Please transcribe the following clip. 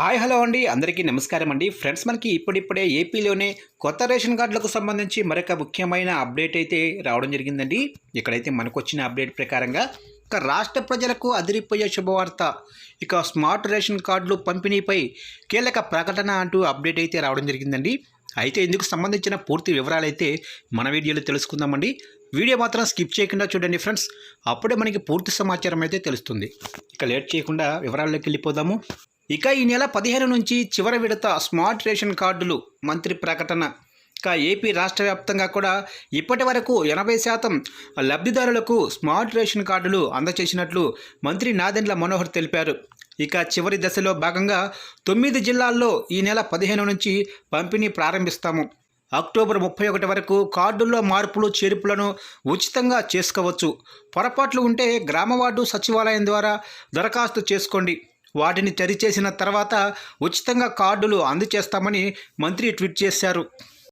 Hi hello అండి. అందరికీ నమస్కారం అండి. ఫ్రెండ్స్ మనకి ఇప్పుడిప్పుడే ఏపీలోనే కొత్త రేషన్ కార్డులకు సంబంధించి మరొక ముఖ్యమైన అప్డేట్ అయితే రావడం జరిగిందండి. ఇక్కడైతే మనకు వచ్చిన అప్డేట్ ప్రకారంగా ఇక రాష్ట్ర ప్రజలకు అదిరిపోయే శుభవార్త. ఇక స్మార్ట్ రేషన్ కార్డులు పంపిణీపై కీలక ప్రకటన అంటూ అప్డేట్ అయితే రావడం జరిగిందండి. అయితే ఇందుకు సంబంధించిన పూర్తి వివరాలు అయితే మన వీడియోలో తెలుసుకుందామండి. వీడియో మాత్రం స్కిప్ చేయకుండా చూడండి ఫ్రెండ్స్. అప్పుడే మనకి పూర్తి సమాచారం అయితే తెలుస్తుంది. ఇక లేట్ చేయకుండా వివరాల్లోకి వెళ్ళిపోదాము. ఇక ఈ నెల పదిహేను నుంచి చివరి విడత స్మార్ట్ రేషన్ కార్డులు మంత్రి ప్రకటన. ఇక ఏపీ రాష్ట్ర వ్యాప్తంగా కూడా ఇప్పటి వరకు ఎనభై శాతం లబ్ధిదారులకు స్మార్ట్ రేషన్ కార్డులు అందచేసినట్లు మంత్రి నాదెండ్ల మనోహర్ తెలిపారు. ఇక చివరి దశలో భాగంగా తొమ్మిది జిల్లాల్లో ఈ నెల పదిహేను నుంచి పంపిణీ ప్రారంభిస్తాము. అక్టోబర్ ముప్పై ఒకటి వరకు కార్డుల్లో మార్పులు చేర్పులను ఉచితంగా చేసుకోవచ్చు. పొరపాట్లు ఉంటే గ్రామవార్డు సచివాలయం ద్వారా దరఖాస్తు చేసుకోండి. వాటిని సరిచేసిన తర్వాత ఉచితంగా కార్డులు అందజేస్తామని మంత్రి ట్వీట్ చేశారు.